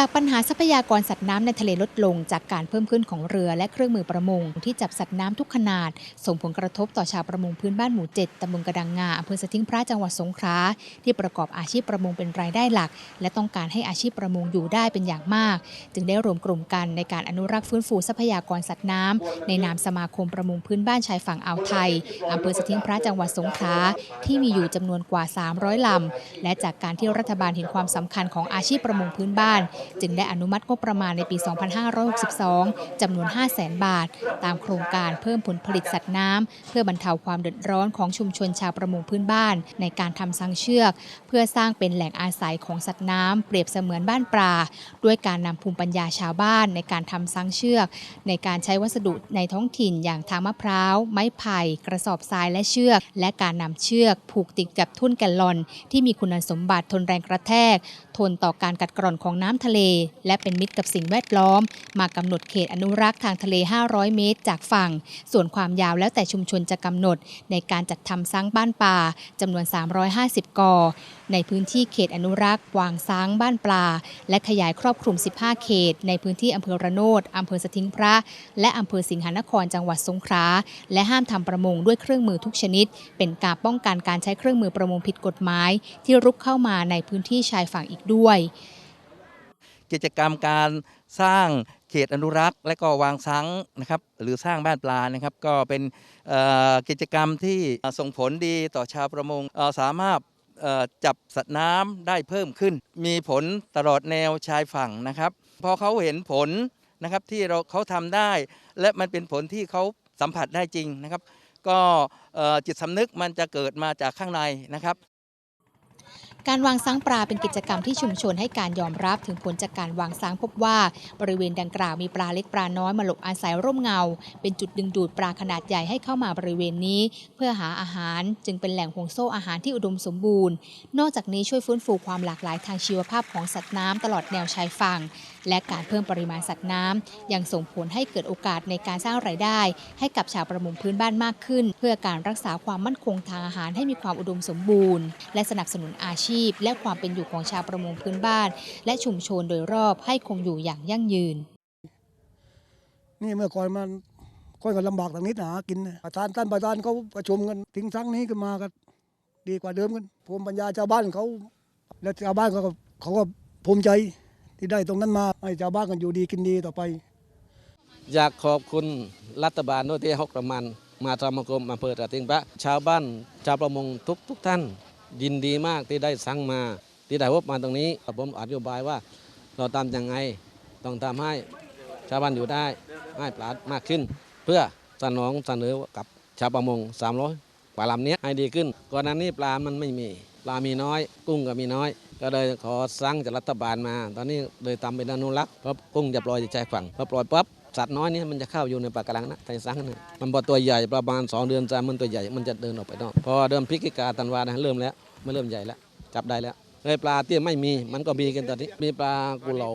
จากปัญหาทรัพยากรสัตว์น้ำในทะเลลดลง จากการเพิ่มขึ้นของเรือและเครื่องมือประมง ที่จับสัตว์น้ำทุกขนาด ส่งผลกระทบต่อชาวประมงพื้นบ้านหมู่เจ็ดตำบลกระดังงาอำเภอสทิ้งพระจังหวัดสงขลาที่ประกอบอาชีพประมงเป็นรายได้หลัก และต้องการให้อาชีพประมงอยู่ได้เป็นอย่างมาก จึงได้รวมกลุ่มกันในการอนุรักษ์ฟื้นฟูทรัพยากรสัตว์น้ำในนามสมาคมประมงพื้นบ้านชายฝั่งอ่าวไทยอำเภอสทิ้งพระจังหวัดสงขลาที่มีอยู่จำนวนกว่า 300ลำและจากการที่รัฐบาลเห็นความสำคัญของอาชีพประมงพื้นบ้านจึงได้อนุมัติงบประมาณในปี 2562 จำนวน 5 0 0แสนบาท ตามโครงการเพิ่มผลผลิตสัตว์น้ำ เพื่อบรรเทาความเดือดร้อนของชุมชนชาวประมงพื้นบ้าน ในการทำสังเชือก เพื่อสร้างเป็นแหล่งอาศัยของสัตว์น้ำ เปรียบเสมือนบ้านปลา ด้วยการนำภูมิปัญญาชาวบ้านในการทำสังเชือก ในการใช้วัสดุในท้องถิ่นอย่างทางมะพร้าว ไม้ไผ่ กระสอบทรายและเชือก และการนำเชือก ผูกติดกับทุ่นแกลลอน ที่มีคุณสมบัติทนแรงกระแทก ทนต่อการกัดกร่อนของน้ำทะเล และเป็นมิตรกับสิ่งแวดล้อม มากำหนดเขตอนุรักษ์ทางทะเล 500 เมตร จากฝั่ง ส่วนความยาวแล้วแต่ชุมชนจะกำหนด ในการจัดทำสร้างบ้านป่าจำนวน 350 กอ ในพื้นที่เขตอนุรักษ์วางซ้างบ้านปลา และขยายครอบคลุม 15 เขต ในพื้นที่อำเภอระโนดอำเภอสทิงพระ และอำเภอสิงหนครจังหวัดสงขลาและห้ามทำประมงด้วยเครื่องมือทุกชนิด เป็นการป้องกันการใช้เครื่องมือประมงผิดกฎหมาย ที่รุกเข้ามาในพื้นที่ชายฝั่งอีกด้วย กิจกรรมการสร้างเขตอนุรักษ์และก็วางซังนะครับหรือสร้างบ้านปลานะครับ ก็เป็นกิจกรรมที่ส่งผลดีต่อชาวประมงสามารถจับสัตว์น้ำได้เพิ่มขึ้น มีผลตลอดแนวชายฝั่งนะครับ พอเขาเห็นผลนะครับที่เราเขาทำได้ และมันเป็นผลที่เขาสัมผัสได้จริงนะครับ ก็จิตสำนึกมันจะเกิดมาจากข้างในนะครับ การวางซ้างปลาเป็นกิจกรรมที่ชุมชนให้การยอมรับถึงผลจากการวางซ้างพบว่า บริเวณดังกล่าวมีปลาเล็กปลาน้อยมาหลบอาศัยร่มเงา เป็นจุดดึงดูดปลาขนาดใหญ่ให้เข้ามาบริเวณนี้ เพื่อหาอาหารจึงเป็นแหล่งห่วงโซ่อาหารที่อุดมสมบูรณ์ นอกจากนี้ช่วยฟื้นฟูความหลากหลายทางชีวภาพของสัตว์น้ำตลอดแนวชายฝั่งและการเพิ่มปริมาณสัตว์น้ำยังส่งผลให้เกิดโอกาสในการสร้างรายได้ ให้กับชาวประมงพื้นบ้านมากขึ้น เพื่อการรักษาความมั่นคงทางอาหารให้มีความอุดมสมบูรณ์ และสนับสนุนอาชีพและความเป็นอยู่ของชาวประมงพื้นบ้าน และชุมชนโดยรอบให้คงอยู่อย่างยั่งยืน นี่เมื่อก่อนมันค่อยกันลำบากทางนิดหนากินนะประธานท่านประธานเขาประชุมกันทิ้งทั้งนี้ขึ้นมาก็ดีกว่าเดิมกันภูมิปัญญาชาวบ้านเขา และชาวบ้านเขาก็เขาก็ภูมิใจที่ได้ตรงนั้นมาให้ชาวบ้านกันอยู่ดีกินดีต่อไป อยากขอบคุณรัฐบาลด้วยที่ให้ประมาณมาทำกรมอำเภอตราติงพระชาวบ้านชาวประมงทุกทุกท่าน ยินดีมากที่ได้สั่งมาที่ได้พบมาตรงนี้ผมอธิบายว่าเราทำยังไงต้องทำให้ชาวบ้านอยู่ได้ให้ปลาดมากขึ้น เพื่อสนองเสนอกับชาวประมง 300กว่าลำนี้ให้ดีขึ้น ก่อนหน้านี้ปลามันไม่มี ปลามีน้อย กุ้งก็มีน้อย ก็เลยขอสั่งจากรัฐบาลมา ตอนนี้เลยทำเป็นอนุรักษ์เพราะกุ้งจะปล่อยจากชายฝั่งพอปล่อยปั๊บ สัตว์น้อยนี่มันจะเข้าอยู่ในปากกลังนะไทยสังนะมันพอตัวใหญ่ประมาณ 2 เดือนสามันตัวใหญ่มันจะเดินออกไปนอกพอเดิมพฤศจิกาธันวานะเริ่มแล้วมันเริ่มใหญ่แล้วจับได้แล้วเลยปลาที่ไม่มีมันก็มีกันตอนนี้มีปลากุเลา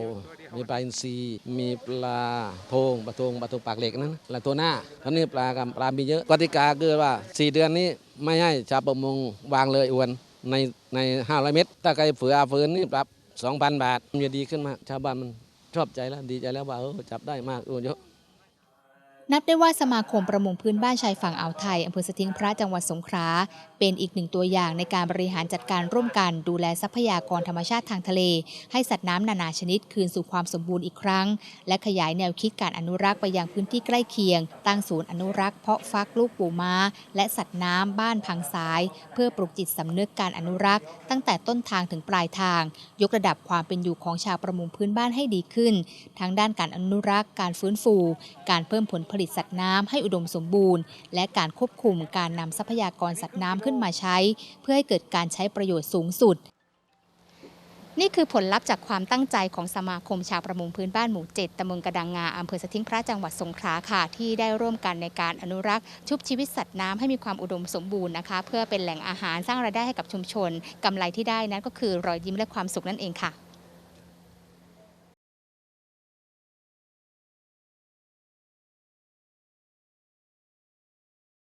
มีปลาอินทรีมีปลาโทงปลาโทงปลาโทงปากเหล็กนั่นนะปลาตัวหน้าตอนนี้ปลากับปลามีเยอะกติกาคือว่า 4 เดือนนี้ไม่ให้ชาวประมงวางเลยอวนในใน500 เมตร ถ้าใครฝืนอาฝืนนี่ปรับ 2,000 บาทมันจะดีขึ้นมากชาวบ้านมัน ชอบใจแล้วดีใจแล้วว่าเออจับได้มากโอ้เยอะ นับได้ว่าสมาคมประมงพื้นบ้านชายฝั่งอ่าวไทยอำเภอสทิงพระจังหวัดสงขลาเป็นอีกหนึ่งตัวอย่างในการบริหารจัดการร่วมกัน ดูแลทรัพยากรธรรมชาติทางทะเล ให้สัตว์น้ำนานาชนิดคืนสู่ความสมบูรณ์อีกครั้ง และขยายแนวคิดการอนุรักษ์ไปยังพื้นที่ใกล้เคียง ตั้งศูนย์อนุรักษ์เพาะฟักลูกปูม้า และสัตว์น้ำบ้านพังสาย เพื่อปลุกจิตสำนึกการอนุรักษ์ ตั้งแต่ต้นทางถึงปลายทาง ยกระดับความเป็นอยู่ของชาวประมงพื้นบ้านให้ดีขึ้นทั้งด้านการอนุรักษ์ การฟื้นฟู การเพิ่มผลผลิตสัตว์น้ำให้อุดมสมบูรณ์ และการควบคุมการนำทรัพยากรสัตว์น้ำขึ้นมาใช้ เพื่อให้เกิดการใช้ประโยชน์สูงสุด นี่คือผลลัพธ์จากความตั้งใจของสมาคมชาวประมงพื้นบ้านหมู่เจ็ดตำบลกระดังงาอำเภอสทิงพระจังหวัดสงขลาค่ะ ที่ได้ร่วมกันในการอนุรักษ์ชุบชีวิตสัตว์น้ำให้มีความอุดมสมบูรณ์นะคะ เพื่อเป็นแหล่งอาหารสร้างรายได้ให้กับชุมชนกำไรที่ได้นั้นก็คือรอยยิ้มและความสุขนั่นเองค่ะ